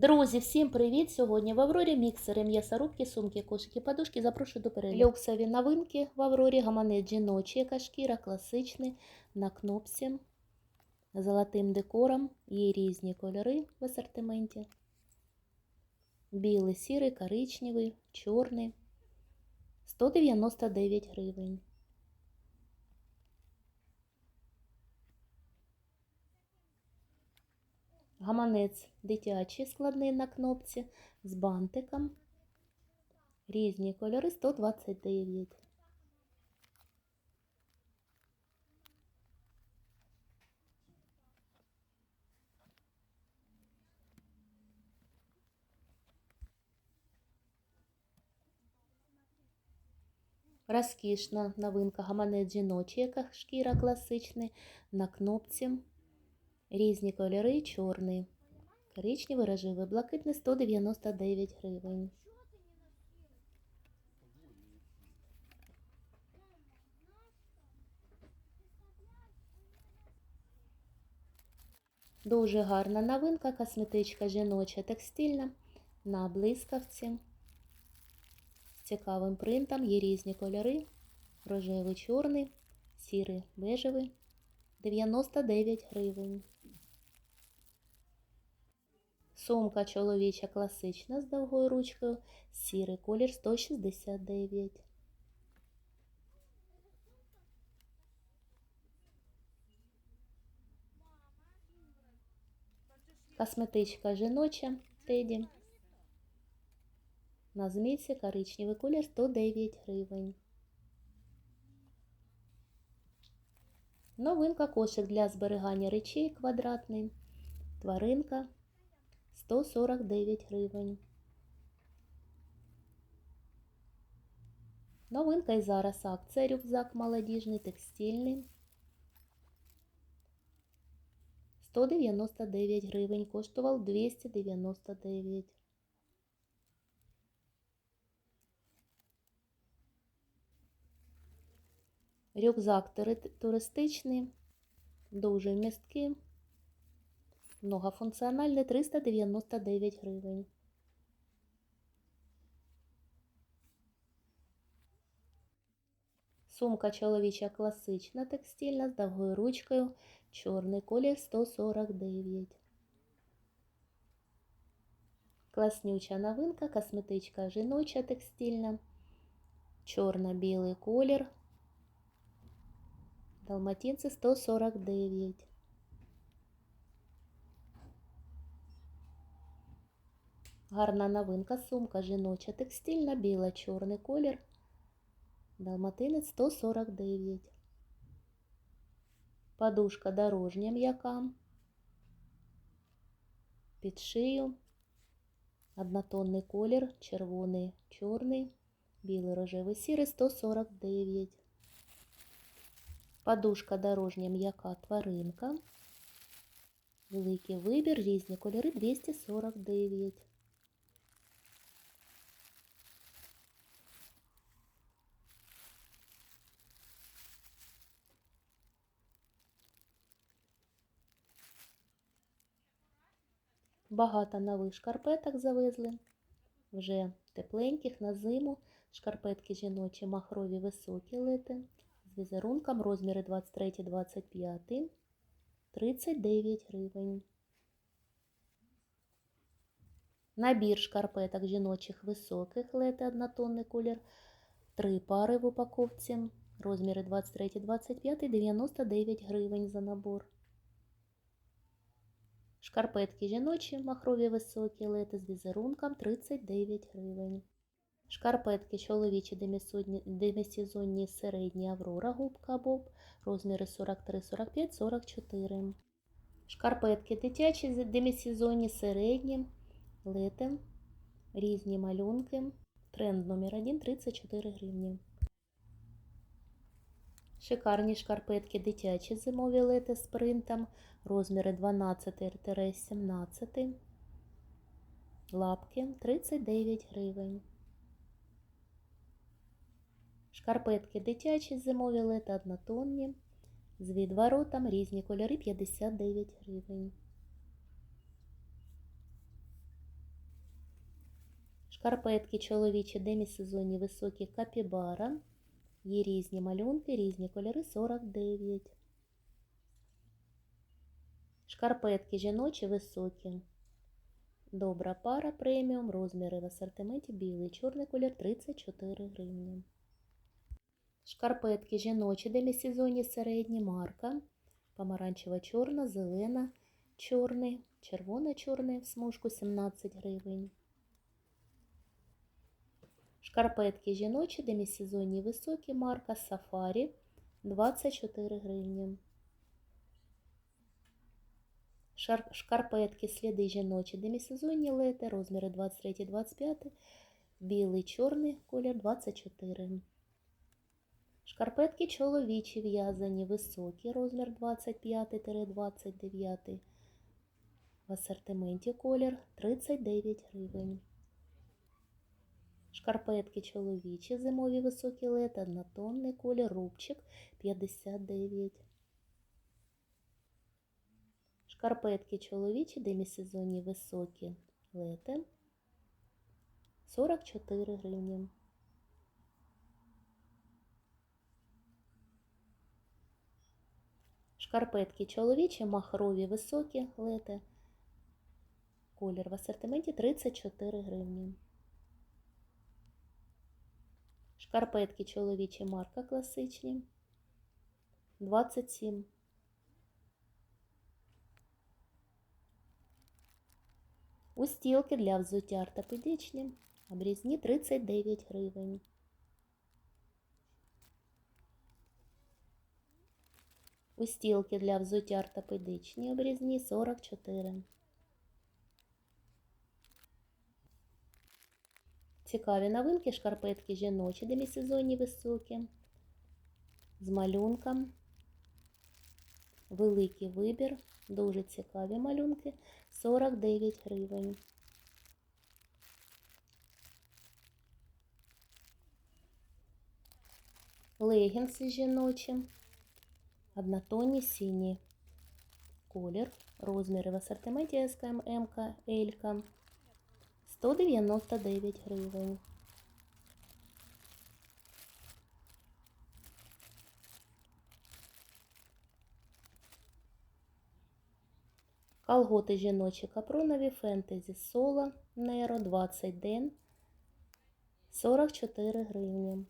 Друзі, всім привіт! Сьогодні в Аврорі міксери, м'ясорубки, сумки, кошики, подушки. Запрошую до перегляду. Люксові новинки в Аврорі, гаманець жіночий, яка шкіра, класичний, на кнопці, золотим декором. Є різні кольори в асортименті. Білий, сірий, коричневий, чорний. 199 гривень. Гаманець дитячий складний на кнопці з бантиком. Різні кольори 129. Розкішна новинка гаманець жіночий, яка шкіра класичний на кнопці. Різні кольори, чорний, коричневий, рожевий, блакитний 199 гривень. Дуже гарна новинка, косметичка жіноча текстильна на блискавці. З цікавим принтом є різні кольори: рожевий, чорний, сірий, бежевий. 99 гривень. Сумка чоловіча класична з довгою ручкою. Сірий колір 169. Косметичка жіноча Теді. На змійці коричневий колір 109 гривень. Новинка кошик для зберігання речей квадратний. Тваринка 149 гривень. Новинка і зараз акція рюкзак молодіжний, текстильний. 199 гривень, коштував 299. Рюкзак туристичний, дуже вмісткий, многофункціональний 399 гривень. Сумка чоловіча класична текстильна з довгою ручкою, чорний колір 149. Класнюча новинка, косметичка жіноча текстильна, чорно-білий колір. Далматинці 149. Гарна новинка, сумка жіноча текстильна, біла, чорний колір. Далматинець 149. Подушка дорожня м'яка. Під шию. Однотонний колір, червоний, чорний, білий, рожевий, сірий 149. Подушка дорожня м'яка тваринка. Великий вибір, різні кольори 249. Багато нових шкарпеток завезли. Вже тепленьких на зиму. Шкарпетки жіночі махрові високі лити з візерунком розміри 23-25, 39 гривень. Набір шкарпеток жіночих високих лети однотонний колір. Три пари в упаковці. Розміри 23-25, 99 гривень за набор. Шкарпетки жіночі махрові високі лети з візерунком 39 гривень. Шкарпетки чоловічі демісезонні середні Аврора губка Боб, розміри 43, 45, 44. Шкарпетки дитячі демісезонні середні, лети, різні малюнки. Тренд номер 1 34 гривні. Шикарні шкарпетки дитячі зимові лети з принтом, розміри 12-17. Лапки 39 гривень. Шкарпетки дитячі зимові лети однотонні. З відворотом різні кольори 59 гривень. Шкарпетки чоловічі демісезонні високі капібара. Є різні малюнки, різні кольори 49. Шкарпетки жіночі високі. Добра пара преміум, розміри в асортименті білий, чорний колір 34 гривні. Шкарпетки жіночі демісезонні середні марка. Помаранчева чорна, зелена, чорний, червона чорний в смужку 17 гривень. Шкарпетки жіночі, демісезонні високі, марка Сафарі 24 гривні. Шкарпетки сліди жіночі, демісезонні лети, розміри 23-25, білий, чорний колір 24. Шкарпетки чоловічі в'язані високі, розмір 25-29. В асортименті колір 39 гривень. Шкарпетки чоловічі, зимові високі лет, однотонний колір, рубчик 59. Шкарпетки чоловічі, демісезонні високі лети 44 гривні. Шкарпетки чоловічі, махрові високі лети. Колір в асортименті 34 гривні. Шкарпетки чоловічі марка класичні 27. Устілки для взуття ортопедичні, обрізні 39 гривень. Устілки для взуття ортопедичні, обрізні 44. Цікаві новинки, шкарпетки жіночі, демісезонні високі, з малюнком, великий вибір, дуже цікаві малюнки, 49 гривень. Легінси жіночі, однотонні сині. Колір, розміри в асортименті СКМ, МК, Елька. 199 гривень. Колготи жіночі капронові фентезі соло Неро 20 ден 44 гривні.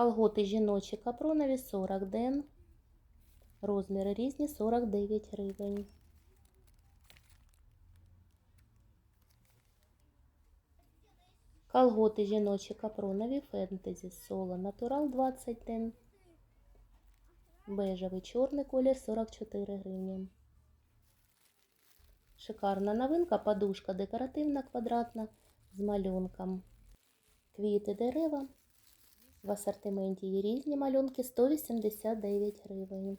Колготи жіночі капронові 40 ден. Розміри різні 49 гривень. Колготи жіночі капронові фентезі соло натурал 20 ден. Бежевий чорний колір 44 гривні. Шикарна новинка, подушка декоративна квадратна з малюнком. Квіти дерева. В асортименті є різні малюнки 189 гривень.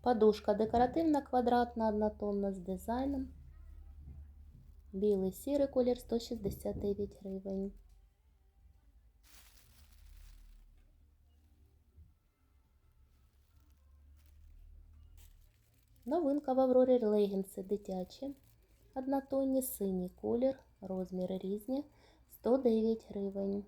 Подушка декоративна квадратна однотонна з дизайном. Білий сірий колір 169 гривень. Новинка в Аврорі легінси дитячі. Однотонні синій колір, розміри різні 109 гривень.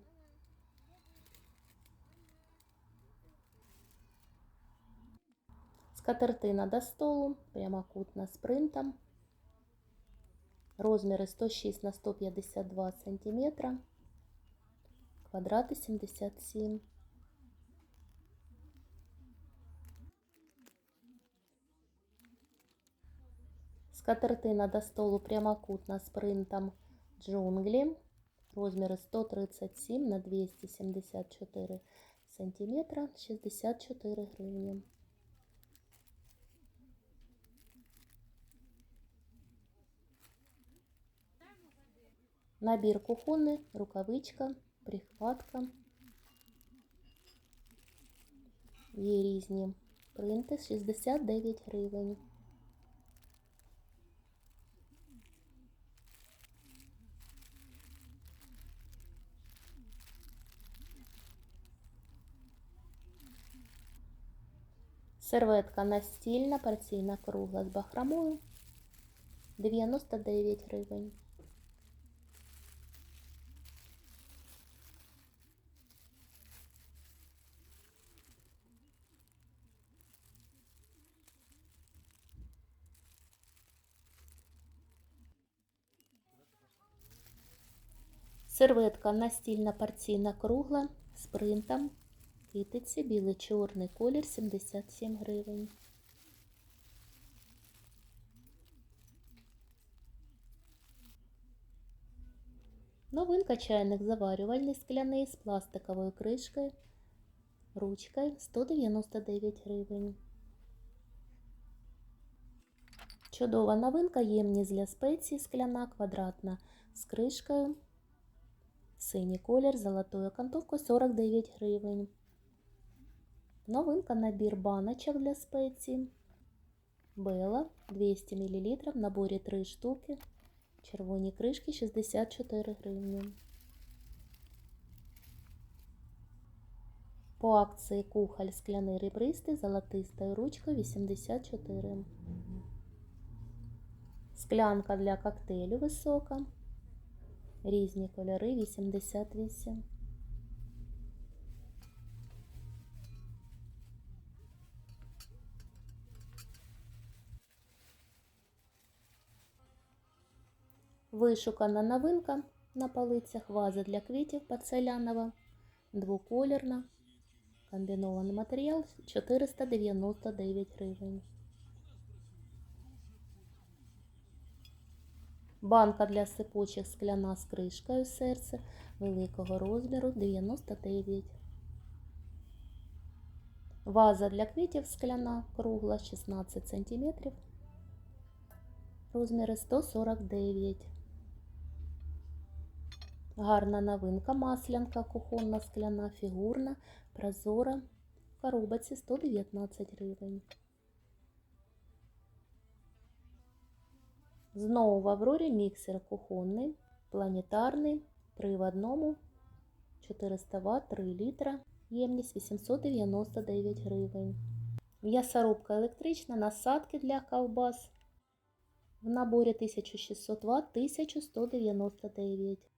Скатертина до столу, прямокутна з принтом. Розміри 106 на 152 см. Квадрати 77 Скатертина до столу прямокутна з принтом джунглі. Розміри 137 на 274 сантиметра, 64 гривні. Набір кухонний, рукавичка, прихватка. Є різні принти 69 гривень. Серветка настільна, порційна кругла з бахромою. 99 гривень. Серветка настільна порційна кругла з принтом. Китиці білий чорний колір 77 гривень. Новинка чайник заварювальний скляний з пластиковою кришкою, ручкою 199 гривень. Чудова новинка ємність для спецій скляна квадратна з кришкою. Синій колір золотою окантовкою 49 гривень. Новинка набір баночок для спецій. Бела 200 мл в наборі 3 штуки. Червоні кришки 64 гривні. По акції кухоль скляний ребристий золотистою ручкою 84. Склянка для коктейлю висока. Різні кольори 88. Вишукана новинка на полицях ваза для квітів порцелянова, двоколірна, комбінований матеріал 499 гривень. Банка для сипучих скляна з кришкою серце великого розміру 99. Ваза для квітів скляна кругла 16 см. Розміри 149. Гарна новинка маслянка кухонна скляна фігурна, прозора. В коробці 119 гривень. Знову в Аврорі міксер кухонний, планетарний, 3 в одному, 400 Вт, 3 літра, ємність 899 гривень. М'ясорубка електрична, насадки для ковбас. В наборі 1600 Вт, 1199.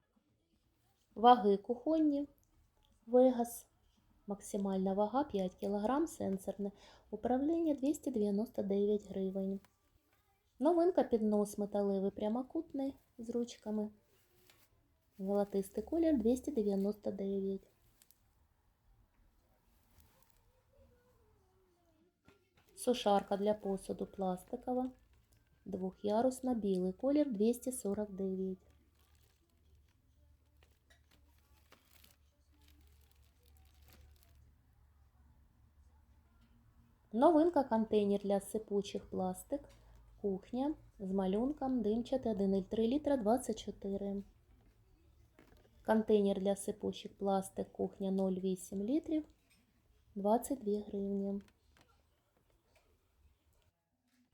Ваги кухонні, Вегас. Максимальна вага 5 кг, сенсорне управління 299 гривень. Новинка піднос металевий прямокутний з ручками. Золотистий колір 299. Сушарка для посуду пластикова. Двох'ярусна білий колір 249. Новинка контейнер для сипучих пластик. Кухня з малюнком димчатий 1,3 літра 24. Контейнер для сипучих пластик кухня 0,8 літрів 22 гривні.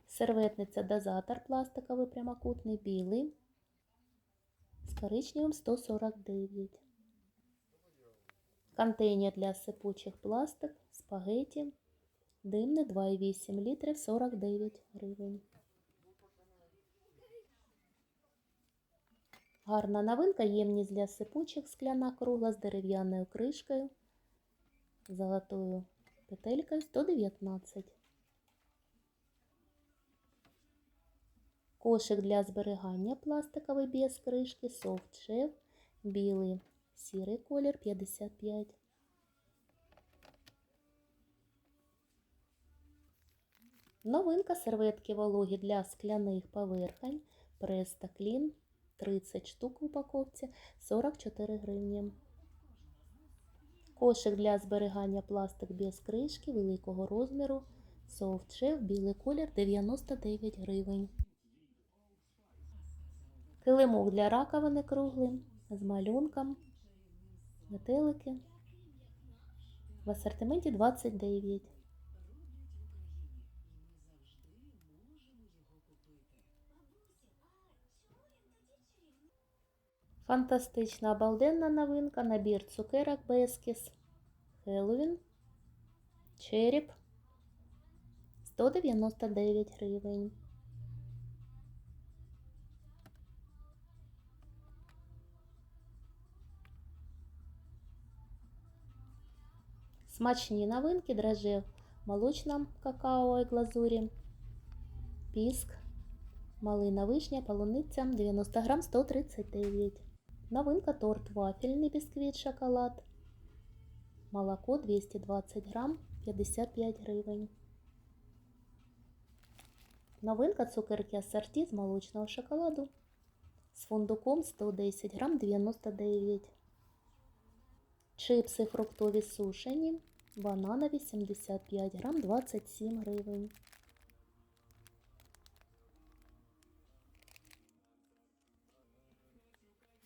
Серветниця дозатор пластиковий прямокутний білий з коричневим 149. Контейнер для сипучих пластик спагеті димний 2,8 літрів 49 гривень. Гарна новинка ємність для сипучих скляна кругла з дерев'яною кришкою, золотою петелькою 119. Кошик для зберігання пластиковий без кришки, soft shell, білий, сірий колір 55. Новинка серветки вологі для скляних поверхень, Преста Клін 30 штук в упаковці 44 гривні. Кошик для зберігання пластик без кришки великого розміру. Shell, білий колір 99 гривень. Килимок для раковини круглий з малюнком. Метелики. В асортименті 29. Фантастична обалденна новинка. Набір цукерок Бескіс. Хеллоуін. Череп. 199 гривень. Смачні новинки драже в молочном какао і глазурі. Піск, малина вишня, полуниця 90 грам 139. Новинка торт вафельний бісквіт шоколад. Молоко 220 грам 55 гривень. Новинка цукерки ассорті з молочного шоколаду. З фундуком 110 грам 99. Чипси фруктові сушені. Бананові 75 грам 27 гривень.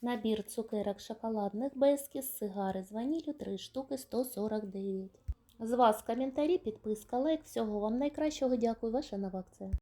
Набір цукерок шоколадних безкіс, сигари з ванілю 3 штуки 149. З вас коментарі, підписка, лайк. Всього вам найкращого. Дякую, ваша нова акція.